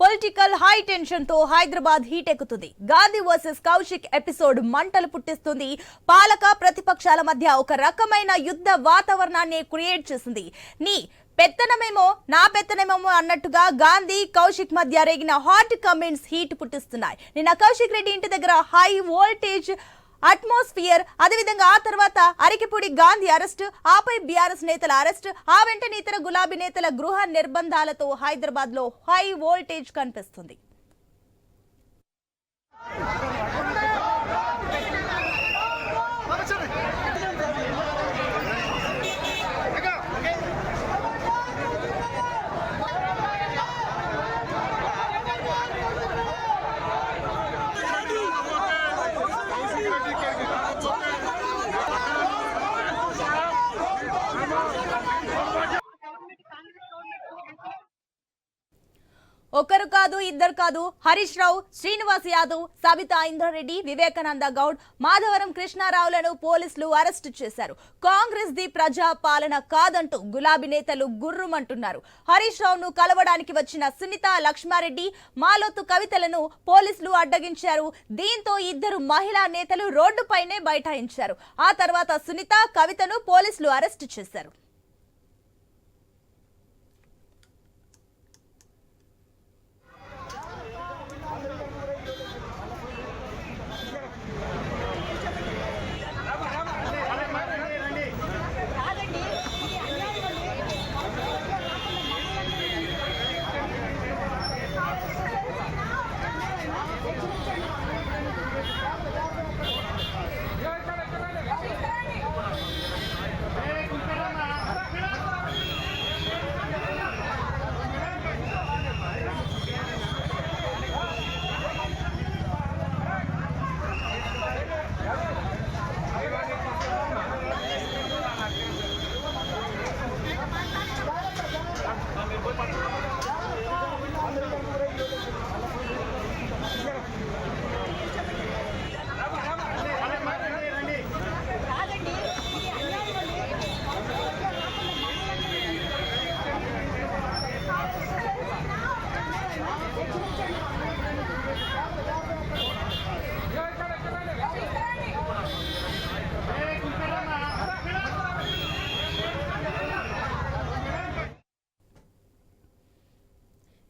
Political high టెన్షన్తో Hyderabad heat ఎక్కుతుంది. Gandhi versus Kaushik episode మంటలు పుట్టిస్తుంది. పాలక ప్రతిపక్షాల మధ్య ఒక రకమైన యుద్ధ వాతావరణాన్ని క్రియేట్ చేసింది. నీ పెత్తనమేమో నా పెత్తనమేమో అన్నట్టుగా గాంధీ కౌశిక్ మధ్య రేగిన హాట్ కమెంట్స్ హీట్ పుట్టిస్తున్నాయి. నిన్న కౌశిక్ రెడ్డి ఇంటి దగ్గర హై వోల్టేజ్ అట్మాస్ఫియర్. అదేవిధంగా ఆ తర్వాత అరికిపూడి గాంధీ అరెస్ట్ ఆపై బీఆర్ఎస్ నేతల అరెస్ట్ ఆ వెంటనే ఇతర గులాబీ నేతల గృహ నిర్బంధాలతో హైదరాబాద్లో హై వోల్టేజ్ కనిపిస్తుంది. కాదు ఇద్దరు కాదు. హరీష్ రావు శ్రీనివాస్ యాదవ్ సబితా ఇంద్రారెడ్డి వివేకానంద గౌడ్ మాధవరం కృష్ణారావులను పోలీసులు అరెస్టు చేశారు. కాంగ్రెస్ ది ప్రజా పాలన కాదంటూ గులాబీ నేతలు గుర్రుమంటున్నారు. హరీష్ రావును కలవడానికి వచ్చిన సునీత లక్ష్మారెడ్డి మాలోతు కవితలను పోలీసులు అడ్డగించారు. దీంతో ఇద్దరు మహిళా నేతలు రోడ్డుపైనే బైఠాయించారు. ఆ తర్వాత సునీత కవితను పోలీసులు అరెస్టు చేశారు.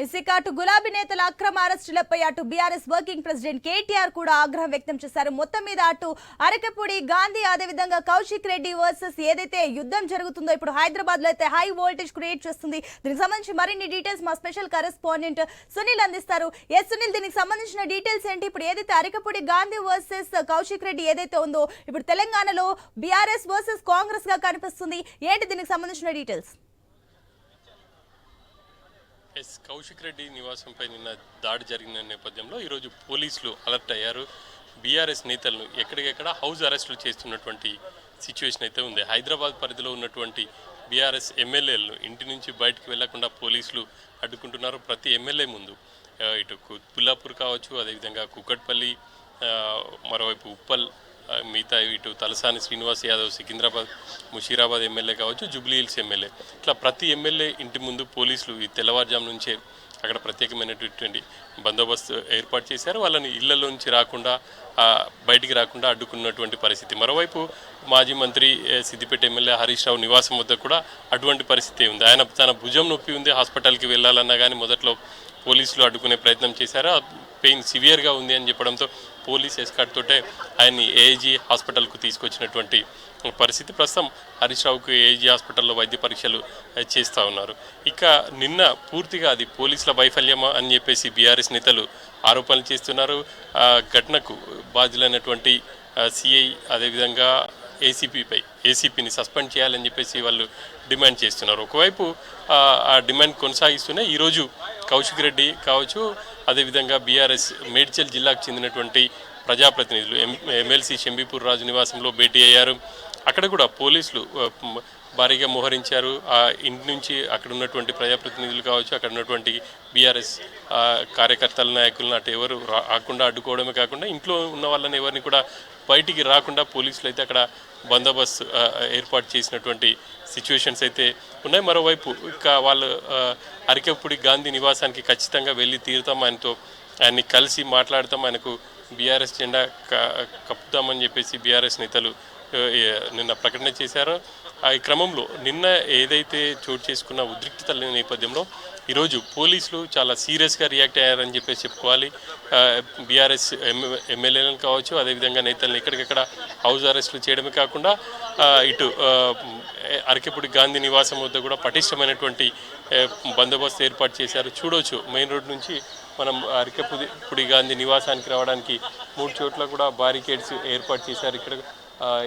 ఇసిక అటు గులాబీ నేతల అక్రమ అరెస్టులపై అటు బీఆర్ఎస్ వర్కింగ్ ప్రెసిడెంట్ కేటీఆర్ కూడా ఆగ్రహం వ్యక్తం చేశారు. మొత్తం మీద అటు అరకపూడి గాంధీ అదేవిధంగా కౌశిక్ రెడ్డి వర్సెస్ ఏదైతే యుద్ధం జరుగుతుందో ఇప్పుడు హైదరాబాద్లో అయితే హై వోల్టేజ్ క్రియేట్ చేస్తుంది. దీనికి సంబంధించి మరిన్ని డీటెయిల్స్ మా స్పెషల్ కరెస్పాండెంట్ సునీల్ అందిస్తారు. ఎస్ సునీల్ దీనికి సంబంధించిన డీటెయిల్స్ ఏంటి? ఇప్పుడు ఏదైతే అరకపూడి గాంధీ వర్సెస్ కౌశిక్ రెడ్డి ఏదైతే ఉందో ఇప్పుడు తెలంగాణలో బీఆర్ఎస్ వర్సెస్ కాంగ్రెస్గా కనిపిస్తుంది. ఏంటి దీనికి సంబంధించిన డీటెయిల్స్? ఎస్ కౌశిక్ రెడ్డి నివాసంపై నిన్న దాడి జరిగిన నేపథ్యంలో ఈరోజు పోలీసులు అలర్ట్ అయ్యారు. బీఆర్ఎస్ నేతలను ఎక్కడికెక్కడ హౌస్ అరెస్టులు చేస్తున్నటువంటి సిచ్యువేషన్ అయితే ఉంది. హైదరాబాద్ పరిధిలో ఉన్నటువంటి బీఆర్ఎస్ ఎమ్మెల్యేలను ఇంటి నుంచి బయటకు వెళ్ళకుండా పోలీసులు అడ్డుకుంటున్నారు. ప్రతి ఎమ్మెల్యే ముందు ఇటు కు- పుల్లాపూర్ కావచ్చు అదేవిధంగా కుక్కట్పల్లి మరోవైపు ఉప్పల్ మిగతా ఇటు తలసాని శ్రీనివాస్ యాదవ్ సికింద్రాబాద్ ముషీరాబాద్ ఎమ్మెల్యే కావచ్చు జూబ్లీ హిల్స్ ఎమ్మెల్యే. ఇట్లా ప్రతి ఎమ్మెల్యే ఇంటి ముందు పోలీసులు ఈ తెల్లవారుజాము నుంచే అక్కడ ప్రత్యేకమైనటువంటి బందోబస్తు ఏర్పాటు చేశారు. వాళ్ళని ఇళ్ళలోంచి రాకుండా బయటికి రాకుండా అడ్డుకున్నటువంటి పరిస్థితి. మరోవైపు మాజీ మంత్రి సిద్దిపేట ఎమ్మెల్యే హరీష్ రావు నివాసం వద్ద కూడా అటువంటి పరిస్థితి ఉంది. ఆయన తన భుజం నొప్పి ఉంది. హాస్పిటల్కి వెళ్ళాలన్నా కానీ మొదట్లో పోలీసులు అడ్డుకునే ప్రయత్నం చేశారు. ఆ పెయిన్ సివియర్గా ఉంది అని చెప్పడంతో పోలీస్ ఎస్కాట్తోటే ఆయన్ని ఏఐజీ హాస్పిటల్కు తీసుకొచ్చినటువంటి పరిస్థితి. ప్రస్తుతం హరీష్ రావుకు ఏజీ హాస్పిటల్లో వైద్య పరీక్షలు చేస్తూ ఉన్నారు. ఇక నిన్న పూర్తిగా అది పోలీసుల వైఫల్యమా అని చెప్పేసి బీఆర్ఎస్ నేతలు ఆరోపణలు చేస్తున్నారు. ఘటనకు బాధ్యులైనటువంటి సిఐ అదేవిధంగా ఏసీపీపై ఏసీపీని సస్పెండ్ చేయాలని చెప్పేసి వాళ్ళు డిమాండ్ చేస్తున్నారు. ఒకవైపు ఆ డిమాండ్ కొనసాగిస్తూనే ఈరోజు కౌశిక్ రెడ్డి కావచ్చు అదేవిధంగా బీఆర్ఎస్ మేడ్చల్ జిల్లాకు చెందినటువంటి ప్రజాప్రతినిధులు ఎం ఎమ్మెల్సీ షంబీపూర్ రాజు నివాసంలో భేటీ అయ్యారు. అక్కడ కూడా పోలీసులు భారీగా మోహరించారు. ఆ ఇంటి నుంచి అక్కడ ఉన్నటువంటి ప్రజాప్రతినిధులు కావచ్చు అక్కడ ఉన్నటువంటి బీఆర్ఎస్ కార్యకర్తల నాయకులను అటు ఎవరు రాకుండా అడ్డుకోవడమే కాకుండా ఇంట్లో ఉన్న వాళ్ళని ఎవరిని కూడా బయటికి రాకుండా పోలీసులు అయితే అక్కడ బందోబస్తు ఏర్పాటు చేసినటువంటి సిచ్యువేషన్స్ అయితే ఉన్నాయి. మరోవైపు ఇంకా వాళ్ళు ఆ, గాంధీ నివాసానికి ఖచ్చితంగా వెళ్ళి తీరుతాం. ఆయనతో ఆయన్ని కలిసి మాట్లాడతాం. ఆయనకు బీఆర్ఎస్ జెండా క- కప్పుతామని చెప్పేసి బీఆర్ఎస్ నేతలు నిన్న ప్రకటన చేశారో. ఆ ఈ క్రమంలో నిన్న ఏదైతే చోటు చేసుకున్న ఉద్రిక్తతల నేపథ్యంలో ఈరోజు పోలీసులు చాలా సీరియస్గా రియాక్ట్ అయ్యారని చెప్పేసి చెప్పుకోవాలి. బీఆర్ఎస్ ఎమ్మెల్యేలను కావచ్చు అదేవిధంగా నేతలను ఎక్కడికక్కడ హౌస్ అరెస్టులు చేయడమే కాకుండా ఇటు ఆ, అరకెపుడి గాంధీ నివాసం వద్ద కూడా పటిష్టమైనటువంటి బందోబస్తు ఏర్పాటు చేశారు. చూడవచ్చు మెయిన్ రోడ్ నుంచి మనం అరకెపుడి పుడి గాంధీ నివాసానికి రావడానికి మూడు చోట్ల కూడా బారికేడ్స్ ఏర్పాటు చేశారు. ఇక్కడ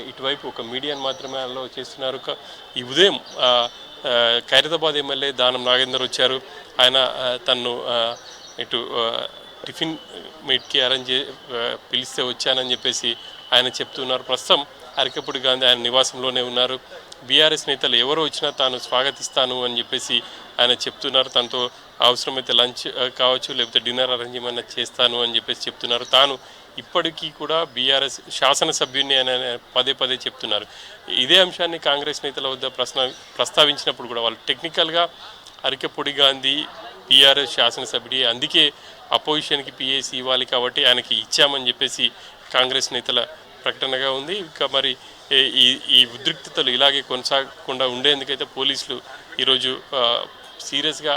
ఇటువైపు ఒక మీడియాని మాత్రమే అలో చేస్తున్నారు. ఈ ఉదయం ఖైరతాబాద్ ఎమ్మెల్యే దానం నాగేందర్ వచ్చారు. ఆయన తను తన్ను ఇటు టిఫిన్ మీట్కి అరేంజ్ పిలిస్తే వచ్చానని చెప్పేసి ఆయన చెప్తున్నారు. ప్రస్తుతం అరకెప్పుడు గాంధీ ఆయన నివాసంలోనే ఉన్నారు. బీఆర్ఎస్ నేతలు ఎవరు వచ్చినా తాను స్వాగతిస్తాను అని చెప్పేసి ఆయన చెప్తున్నారు. తనతో అవసరమైతే లంచ్ కావచ్చు లేకపోతే డిన్నర్ అరేంజ్ ఏమైనా చేస్తాను అని చెప్పేసి చెప్తున్నారు. తాను ఇప్పటికీ కూడా బీఆర్ఎస్ శాసనసభ్యుని అని ఆయన పదే పదే చెప్తున్నారు. ఇదే అంశాన్ని కాంగ్రెస్ నేతల వద్ద ప్రశ్న ప్రస్తావించినప్పుడు కూడా వాళ్ళు టెక్నికల్గా అరికెపొడి గాంధీ బీఆర్ఎస్ శాసనసభ్యుడి అందుకే అపోజిషన్కి పిఏసి ఇవ్వాలి కాబట్టి ఆయనకి ఇచ్చామని చెప్పేసి కాంగ్రెస్ నేతల ప్రకటనగా ఉంది. ఇంకా మరి ఈ ఈ ఉద్రిక్తతలు ఇలాగే కొనసాగకుండా ఉండేందుకైతే పోలీసులు ఈరోజు సీరియస్గా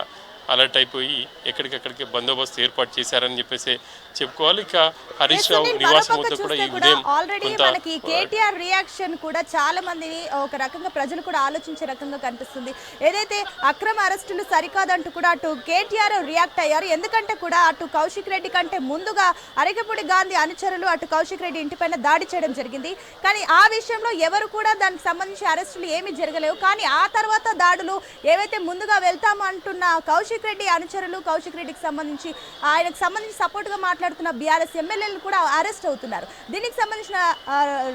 అలర్ట్ అయిపోయి ఎక్కడికక్కడికి బందోబస్తు ఏర్పాటు చేశారని చెప్పేసి చెప్పుకోవాలి. ఇక హరీష్ రావు సునీల్, నివాసం మరోపక్క వద్ద కూడా ఈ ఉదయం ఆల్రెడీ మనకి కేటీఆర్ రియాక్షన్ కూడా చాలా మందిని ఒక రకంగా ప్రజలు కూడా ఆలోచించే రకంగా కనిపిస్తుంది. ఏదైతే అక్రమ అరెస్టులు సరికాదంటూ కూడా అటు కేటీఆర్ రియాక్ట్ అయ్యారు. ఎందుకంటే కూడా అటు కౌశిక్ రెడ్డి కంటే ముందుగా అరగపూడి గాంధీ అనుచరులు అటు కౌశిక్ రెడ్డి ఇంటిపైన దాడి చేయడం జరిగింది. కానీ ఆ విషయంలో ఎవరు కూడా దానికి సంబంధించి అరెస్టులు ఏమీ జరగలేవు. కానీ ఆ తర్వాత దాడులు ఏవైతే ముందుగా వెళ్తాము అంటున్న కౌశిక్ రెడ్డి అనుచరులు కౌశిక్ రెడ్డికి సంబంధించి ఆయనకు సంబంధించి సపోర్ట్గా మాట్లాడుతున్న బీఆర్ఎస్ ఎమ్మెల్యేలు కూడా అరెస్ట్ అవుతున్నారు. దీనికి సంబంధించిన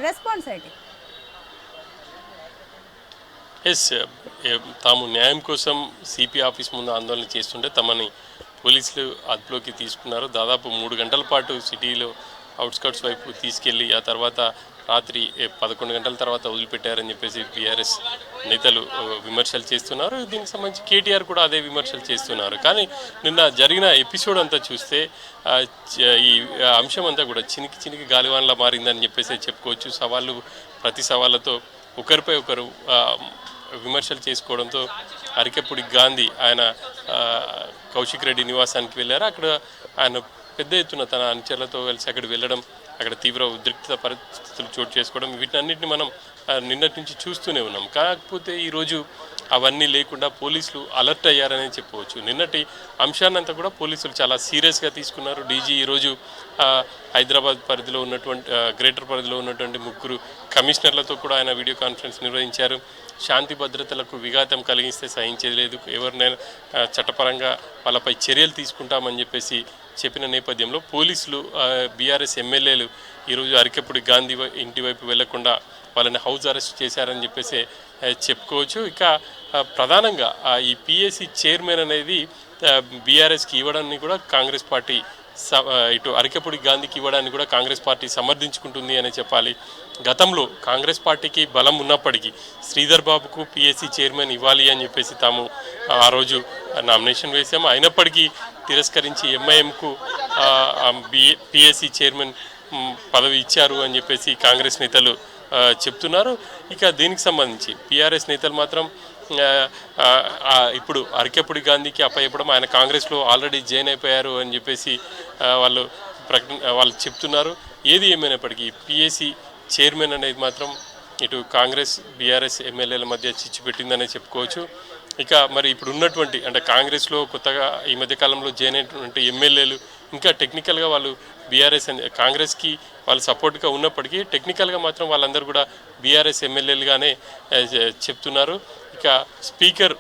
రెస్పాన్స్ ఏంటి? ఎస్ తాము న్యాయం కోసం సిపి ఆఫీస్ ముందు ఆందోళన చేస్తుంటే తమని పోలీసులు అదుపులోకి తీసుకున్నారు. దాదాపు మూడు గంటల పాటు సిటీలో అవుట్స్కట్స్ వైపు తీసుకెళ్ళి ఆ తర్వాత రాత్రి పదకొండు గంటల తర్వాత వదిలిపెట్టారని చెప్పేసి బీఆర్ఎస్ నేతలు విమర్శలు చేస్తున్నారు. దీనికి సంబంధించి కేటీఆర్ కూడా అదే విమర్శలు చేస్తున్నారు. కానీ నిన్న జరిగిన ఎపిసోడ్ అంతా చూస్తే ఈ అంశం అంతా కూడా చినికి చినికి గాలివాన్లా మారిందని చెప్పేసి చెప్పుకోవచ్చు. సవాళ్ళు ప్రతి సవాళ్ళతో ఒకరిపై ఒకరు విమర్శలు చేసుకోవడంతో అరికెప్పుడి గాంధీ ఆయన కౌశిక్ రెడ్డి నివాసానికి వెళ్ళారు. అక్కడ ఆయన పెద్ద ఎత్తున తన అనుచరులతో కలిసి అక్కడ వెళ్ళడం అక్కడ తీవ్ర ఉద్రిక్త పరిస్థితులు చోటు చేసుకోవడం వీటన్నిటిని మనం నిన్నటి నుంచి చూస్తూనే ఉన్నాం. కాకపోతే ఈరోజు అవన్నీ లేకుండా పోలీసులు అలర్ట్ అయ్యారనే చెప్పవచ్చు. నిన్నటి అంశాన్నంతా కూడా పోలీసులు చాలా సీరియస్గా తీసుకున్నారు. డీజీ ఈరోజు హైదరాబాద్ పరిధిలో ఉన్నటువంటి గ్రేటర్ పరిధిలో ఉన్నటువంటి ముగ్గురు కమిషనర్లతో కూడా ఆయన వీడియో కాన్ఫరెన్స్ నిర్వహించారు. శాంతి భద్రతలకు విఘాతం కలిగిస్తే సహించేది లేదు. ఎవరినైనా చట్టపరంగా వాళ్ళపై చర్యలు తీసుకుంటామని చెప్పేసి చెప్పిన నేపథ్యంలో పోలీసులు బీఆర్ఎస్ ఎమ్మెల్యేలు ఈరోజు అరికెప్పుడు గాంధీ ఇంటి వైపు వెళ్ళకుండా వాళ్ళని హౌస్ అరెస్ట్ చేశారని చెప్పేసి చెప్పుకోవచ్చు. ఇక ప్రధానంగా ఈ పిఎస్సి చైర్మన్ అనేది బీఆర్ఎస్కి ఇవ్వడాన్ని కూడా కాంగ్రెస్ పార్టీ స- ఇటు అరికెపుడి గాంధీకి ఇవ్వడాన్ని కూడా కాంగ్రెస్ పార్టీ సమర్థించుకుంటుంది అని చెప్పాలి. గతంలో కాంగ్రెస్ పార్టీకి బలం ఉన్నప్పటికీ శ్రీధర్ బాబుకు పిఎస్సి చైర్మన్ ఇవ్వాలి అని చెప్పేసి తాము ఆ రోజు నామినేషన్ వేసాము అయినప్పటికీ తిరస్కరించి ఎంఐఎంకు పిఎస్సి చైర్మన్ పదవి ఇచ్చారు అని చెప్పేసి కాంగ్రెస్ నేతలు చెప్తున్నారు. ఇక దీనికి సంబంధించి పిఆర్ఎస్ నేతలు మాత్రం ఇప్పుడు అరకెపుడి గాంధీకి అప్పయ్యప్పడం ఆయన కాంగ్రెస్లో ఆల్రెడీ జాయిన్ అయిపోయారు అని చెప్పేసి వాళ్ళు ప్రకటన వాళ్ళు చెప్తున్నారు. ఏది ఏమైనప్పటికీ పిఎస్సి చైర్మన్ అనేది మాత్రం ఇటు కాంగ్రెస్ బీఆర్ఎస్ ఎమ్మెల్యేల మధ్య చిచ్చు పెట్టిందనే చెప్పుకోవచ్చు. ఇక మరి ఇప్పుడు ఉన్నటువంటి అంటే కాంగ్రెస్లో కొత్తగా ఈ మధ్యకాలంలో జాయిన్ అయినటువంటి ఎమ్మెల్యేలు ఇంకా టెక్నికల్గా వాళ్ళు బీఆర్ఎస్ అని కాంగ్రెస్కి వాళ్ళు సపోర్ట్గా ఉన్నప్పటికీ టెక్నికల్గా మాత్రం వాళ్ళందరూ కూడా బీఆర్ఎస్ ఎమ్మెల్యేలుగానే చెప్తున్నారు. ఇక స్పీకర్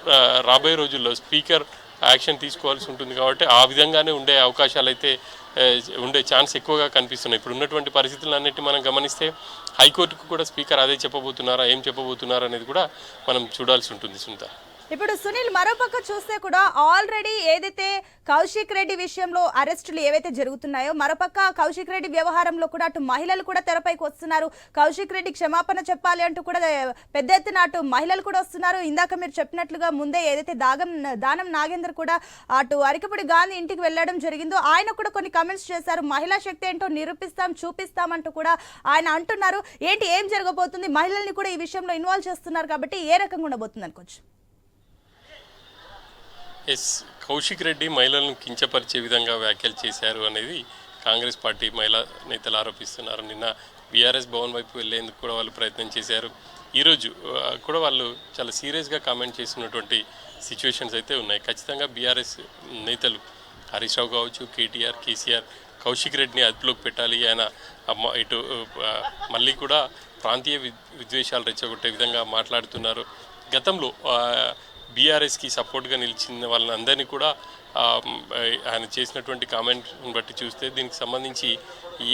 రాబోయే రోజుల్లో స్పీకర్ యాక్షన్ తీసుకోవాల్సి ఉంటుంది కాబట్టి ఆ విధంగానే ఉండే అవకాశాలు అయితే ఉండే ఛాన్స్ ఎక్కువగా కనిపిస్తున్నాయి. ఇప్పుడు ఉన్నటువంటి పరిస్థితులన్నిటి మనం గమనిస్తే హైకోర్టుకు కూడా స్పీకర్ అదే చెప్పబోతున్నారా ఏం చెప్పబోతున్నారా అనేది కూడా మనం చూడాల్సి ఉంటుంది సునీత. ఇప్పుడు సునీల్ మరోపక్క చూస్తే కూడా ఆల్రెడీ ఏదైతే కౌశిక్ రెడ్డి విషయంలో అరెస్టులు ఏవైతే జరుగుతున్నాయో మరోపక్క కౌశిక్ రెడ్డి వ్యవహారంలో కూడా అటు మహిళలు కూడా తెరపైకి వస్తున్నారు. కౌశిక్ రెడ్డి క్షమాపణ చెప్పాలి అంటూ కూడా పెద్ద ఎత్తున అటు మహిళలు కూడా వస్తున్నారు. ఇందాక మీరు చెప్పినట్లుగా ముందే ఏదైతే దాగం దానం నాగేందర్ కూడా అటు అరికపుడి గాంధీ ఇంటికి వెళ్ళడం జరిగిందో ఆయన కూడా కొన్ని కమెంట్స్ చేశారు. మహిళా శక్తి ఏంటో నిరూపిస్తాం చూపిస్తాం అంటూ కూడా ఆయన అంటున్నారు. ఏంటి ఏం జరగబోతుంది? మహిళల్ని కూడా ఈ విషయంలో ఇన్వాల్వ్ చేస్తున్నారు కాబట్టి ఏ రకంగా ఉండబోతుంది అనుకోవచ్చు? ఎస్ కౌశిక్ రెడ్డి మహిళలను కించపరిచే విధంగా వ్యాఖ్యలు చేశారు అనేది కాంగ్రెస్ పార్టీ మహిళా నేతలు ఆరోపిస్తున్నారు. నిన్న బీఆర్ఎస్ భవన్ వైపు వెళ్ళేందుకు కూడా వాళ్ళు ప్రయత్నం చేశారు. ఈరోజు కూడా వాళ్ళు చాలా సీరియస్గా కామెంట్ చేసినటువంటి సిచ్యువేషన్స్ అయితే ఉన్నాయి. ఖచ్చితంగా బీఆర్ఎస్ నేతలు హరీష్ రావు కావచ్చు కేటీఆర్ కేసీఆర్ కౌశిక్ రెడ్డిని అదుపులోకి పెట్టాలి. ఆయన ఇటు మళ్ళీ కూడా ప్రాంతీయ విద్- విద్వేషాలు రెచ్చగొట్టే విధంగా మాట్లాడుతున్నారు. గతంలో బీఆర్ఎస్కి సపోర్ట్గా నిలిచిన వాళ్ళందరినీ కూడా ఆయన చేసినటువంటి కామెంట్ని బట్టి చూస్తే దీనికి సంబంధించి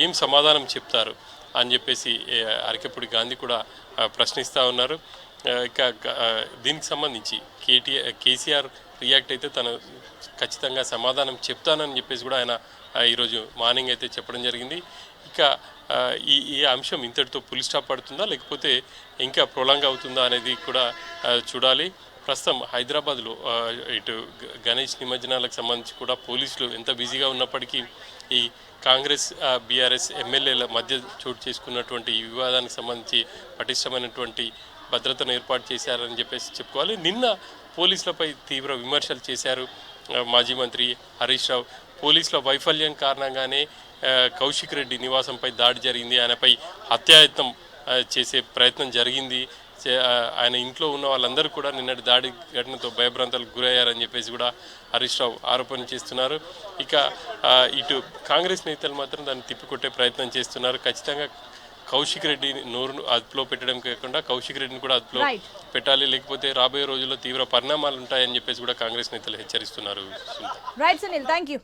ఏం సమాధానం చెప్తారు అని చెప్పేసి అరకెప్పుడు గాంధీ కూడా ప్రశ్నిస్తూ ఉన్నారు. ఇక దీనికి సంబంధించి కేటీఆర్ కేసీఆర్ రియాక్ట్ అయితే తను ఖచ్చితంగా సమాధానం చెప్తానని చెప్పేసి కూడా ఆయన ఈరోజు మార్నింగ్ అయితే చెప్పడం జరిగింది. ఇక ఈ ఈ అంశం ఇంతటితో పులి స్టాప్ పడుతుందా? లేకపోతే ఇంకా ప్రొలాంగ్ అవుతుందా అనేది కూడా చూడాలి. ప్రస్తుతం హైదరాబాద్లో ఇటు గ- గణేష్ నిమజ్జనాలకు సంబంధించి కూడా పోలీసులు ఎంత బిజీగా ఉన్నప్పటికీ ఈ కాంగ్రెస్ బీఆర్ఎస్ ఎమ్మెల్యేల మధ్య చోటు చేసుకున్నటువంటి ఈ వివాదానికి సంబంధించి పటిష్టమైనటువంటి భద్రతను ఏర్పాటు చేశారని చెప్పేసి చెప్పుకోవాలి. నిన్న పోలీసులపై తీవ్ర విమర్శలు చేశారు మాజీ మంత్రి హరీష్ రావు. పోలీసుల వైఫల్యం కారణంగానే కౌశిక్ రెడ్డి నివాసంపై దాడి జరిగింది. ఆయనపై హత్యాయత్నం చేసే ప్రయత్నం జరిగింది. ఆయన ఇంట్లో ఉన్న వాళ్ళందరూ కూడా నిన్నటి దాడి ఘటనతో భయభ్రాంతాలకు గురయ్యారని చెప్పేసి కూడా హరీష్ రావు ఆరోపణ చేస్తున్నారు. ఇక ఇటు కాంగ్రెస్ నేతలు మాత్రం దాన్ని తిప్పికొట్టే ప్రయత్నం చేస్తున్నారు. ఖచ్చితంగా కౌశిక్ రెడ్డి నోరును అదుపులో పెట్టడం కాకుండా కౌశిక్ రెడ్డిని కూడా అదుపులో. పెట్టాలి. లేకపోతే రాబోయే రోజుల్లో తీవ్ర పరిణామాలు ఉంటాయని చెప్పేసి కూడా కాంగ్రెస్ నేతలు హెచ్చరిస్తున్నారు. Right Sunil thank you